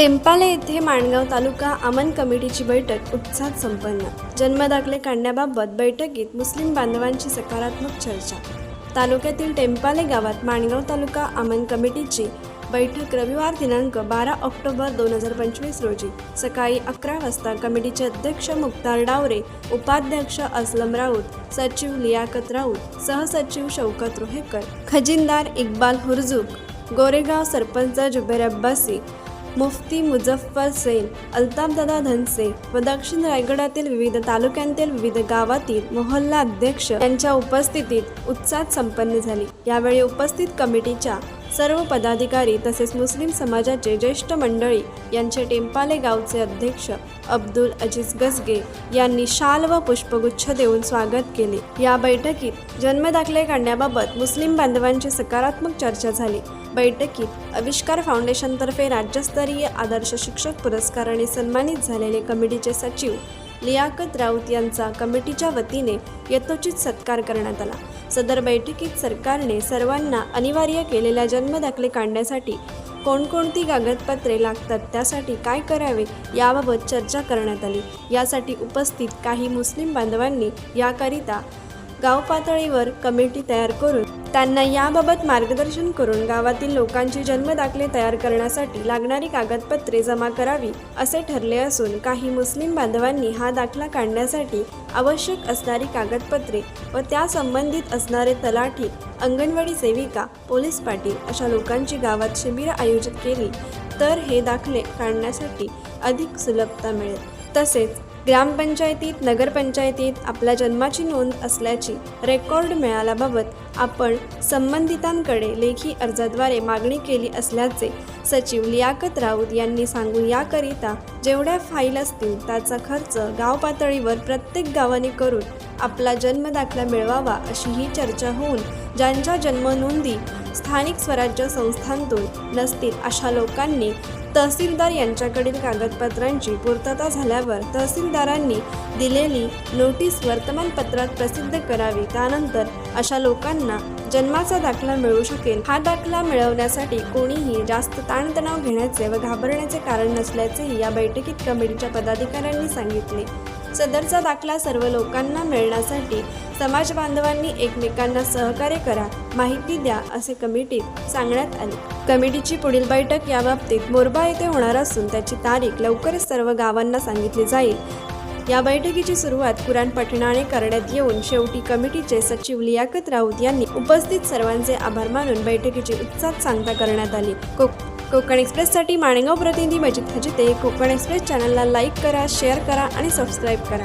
टेंपाले येथे माणगाव तालुका अमन कमिटीची बैठक उत्साहात संपन्न. जन्मदाखले काढण्याबाबत बैठकीत मुस्लिम बांधवांची सकारात्मक चर्चा. तालुक्यातील टेंपाले गावात माणगाव तालुका अमन कमिटीची बैठक रविवार दिनांक बारा ऑक्टोबर दोन हजार पंचवीस रोजी. सकाळी अकरा वाजता कमिटीचे अध्यक्ष मुक्तार डावरे उपाध्यक्ष असलम राऊत सचिव लियाकत राऊत सहसचिव शौकत रोहेकर खजिनदार इक्बाल हुरजुक गोरेगाव सरपंच जुबेर अब्बासी मुफ्ती मुझफ्फर सेन अल्ताफदादा धनसे व दक्षिण रायगडातील विविध तालुक्यांतील विविध गावातील मोहल्ला अध्यक्ष यांच्या उपस्थितीत उत्साहात संपन्न झाली. यावेळी उपस्थित कमिटीच्या सर्व पदाधिकारी तसेच मुस्लिम समाजाचे ज्येष्ठ मंडळी यांचे टेंपाले गावचे अध्यक्ष अब्दुल अजीज गजगे यांनी शाल व पुष्पगुच्छ देऊन स्वागत केले. या बैठकीत जन्मदाखले काढण्याबाबत मुस्लिम बांधवांची सकारात्मक चर्चा झाली. बैठकीत आविष्कार फाउंडेशनतर्फे राज्यस्तरीय आदर्श शिक्षक पुरस्काराने सन्मानित झालेले कमिटीचे सचिव लियाकत राऊत यांचा कमिटीच्या वतीने यथोचित सत्कार करण्यात आला. सदर बैठकीत सरकारने सर्वांना अनिवार्य केलेल्या जन्मदाखले काढण्यासाठी कोणकोणती कागदपत्रे लागतात त्यासाठी काय करावे याबाबत चर्चा करण्यात आली. यासाठी उपस्थित काही मुस्लिम बांधवांनी याकरिता गाव पातळीवर कमिटी तयार करून त्यांना याबाबत मार्गदर्शन करून गावातील लोकांची जन्मदाखले तयार करण्यासाठी लागणारी कागदपत्रे जमा करावी असे ठरले असून काही मुस्लिम बांधवांनी हा दाखला काढण्यासाठी आवश्यक असणारी कागदपत्रे व त्या संबंधित असणारे तलाठी अंगणवाडी सेविका पोलीस पाटील अशा लोकांची गावात शिबिरं आयोजित केली. तर हे दाखले काढण्यासाठी अधिक सुलभता मिळेल. तसेच ग्रामपंचायतीत नगरपंचायतीत आपल्या जन्माची नोंद असल्याची रेकॉर्ड मिळाल्याबाबत आपण संबंधितांकडे लेखी अर्जाद्वारे मागणी केली असल्याचे सचिव लियाकत राऊत यांनी सांगून याकरिता जेवढ्या फाईल असतील त्याचा खर्च गाव पातळीवर प्रत्येक गावाने करून आपला जन्मदाखला मिळवावा अशी ही चर्चा होऊन ज्यांच्या जन्मनोंदी स्थानिक स्वराज्य संस्थांतून नसतील अशा लोकांनी तहसीलदार यांच्याकडील कागदपत्रांची पूर्तता झाल्यावर तहसीलदारांनी दिलेली नोटीस वर्तमानपत्रात प्रसिद्ध करावी. त्यानंतर अशा लोकांना जन्माचा दाखला मिळू शकेल. हा दाखला मिळवण्यासाठी कोणीही जास्त ताणतणाव घेण्याचे व घाबरण्याचे कारण नसल्याचेही या बैठकीत कमिटीच्या पदाधिकाऱ्यांनी सांगितले. सदरचा दाखला सर्व लोकांना मिळण्यासाठी समाज बांधवांनी एकमेकांना सहकार्य करा माहिती द्या असे कमिटीत सांगण्यात आले. कमिटीची पुढील बैठक याबाबतीत मोरबा येथे होणार असून त्याची तारीख लवकरच सर्व गावांना सांगितली जाईल. या बैठकीची सुरुवात कुराण पठणाने करण्यात येऊन शेवटी कमिटीचे सचिव लियाकत राऊत यांनी उपस्थित सर्वांचे आभार मानून बैठकीची उत्साह सांगता करण्यात आली. कोक कोकण एक्सप्रेससाठी माणेगाव प्रतिनिधी मजिद खजिते. कोकण एक्सप्रेस चॅनलला लाईक करा शेअर करा आणि सबस्क्राईब करा.